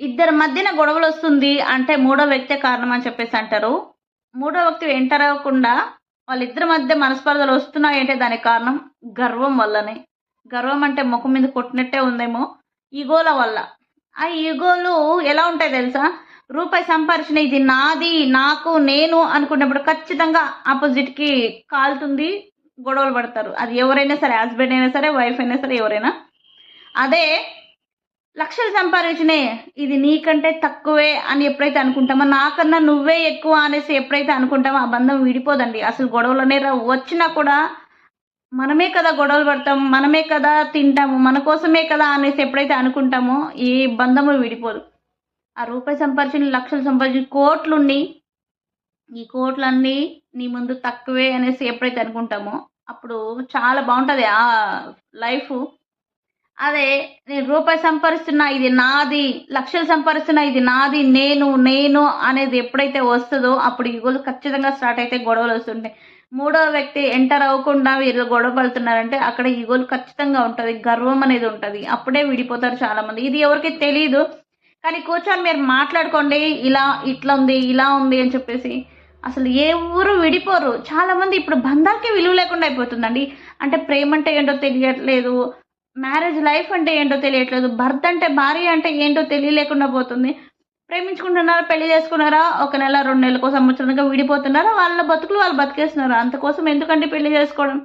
ఇద్దరి మధ్యన గొడవలు వస్తుంది అంటే మూడో వ్యక్తే కారణం అని చెప్పేసి అంటారు. మూడో వ్యక్తి ఎంటర్ అవ్వకుండా వాళ్ళిద్దరి మధ్య మనస్పర్ధలు వస్తున్నాయి అంటే దానికి కారణం గర్వం వల్లనే. గర్వం అంటే ముఖం మీద కొట్టినట్టే ఉందేమో ఈగోల వల్ల. ఆ ఈగోలు ఎలా ఉంటాయి తెలుసా? రూపాయి సంపాదించిన ఇది నాది నాకు నేను అనుకున్నప్పుడు ఖచ్చితంగా ఆపోజిట్కి కాలుతుంది గొడవలు పడతారు. అది ఎవరైనా సరే హస్బెండ్ అయినా సరే వైఫ్ అయినా సరే ఎవరైనా. అదే లక్షలు సంపాదించినే. ఇది నీకంటే తక్కువే అని ఎప్పుడైతే అనుకుంటామో నాకన్నా నువ్వే ఎక్కువ అనేసి ఎప్పుడైతే అనుకుంటామో ఆ బంధం విడిపోదండి. అసలు గొడవలు అనేవి వచ్చినా కూడా మనమే కదా గొడవలు పడతాం మనమే కదా తింటాము మన కోసమే కదా అనేసి ఎప్పుడైతే అనుకుంటామో ఈ బంధము విడిపోదు. ఆ రూపాయి సంపాదించిన లక్షలు సంపాదించిన కోట్లుండి ఈ కోట్లన్నీ నీ ముందు తక్కువే అనేసి ఎప్పుడైతే అనుకుంటామో అప్పుడు చాలా బాగుంటుంది ఆ లైఫ్ అదే నేను రూపాయి సంపాదిస్తున్నా ఇది నాది లక్షలు సంపాదిస్తున్నా ఇది నాది నేను నేను అనేది ఎప్పుడైతే వస్తుందో అప్పుడు ఈగోలు ఖచ్చితంగా స్టార్ట్ అయితే గొడవలు వస్తుంటాయి. మూడో వ్యక్తి ఎంటర్ అవ్వకుండా వీళ్ళు గొడవ పడుతున్నారంటే అక్కడ ఈగోలు ఖచ్చితంగా ఉంటుంది గర్వం అనేది ఉంటుంది. అప్పుడే విడిపోతారు చాలామంది. ఇది ఎవరికి తెలియదు కానీ కూర్చొని మీరు మాట్లాడుకోండి ఇలా ఇట్లా ఉంది ఇలా ఉంది అని చెప్పేసి అసలు ఎవరు విడిపోరు. చాలామంది ఇప్పుడు బంధాలకే విలువ లేకుండా అయిపోతుందండి. అంటే ప్రేమ అంటే ఏంటో తెలియట్లేదు మ్యారేజ్ లైఫ్ అంటే ఏంటో తెలియట్లేదు. భర్త అంటే భార్య అంటే ఏంటో తెలియలేకుండా పోతుంది. ప్రేమించుకుంటున్నారా పెళ్ళి చేసుకున్నారా ఒక నెల రెండు నెలలకు సంవత్సరంగా విడిపోతున్నారా వాళ్ళ బతుకులు వాళ్ళు బతికేస్తున్నారా? అంతకోసం ఎందుకంటే పెళ్ళి చేసుకోవడం?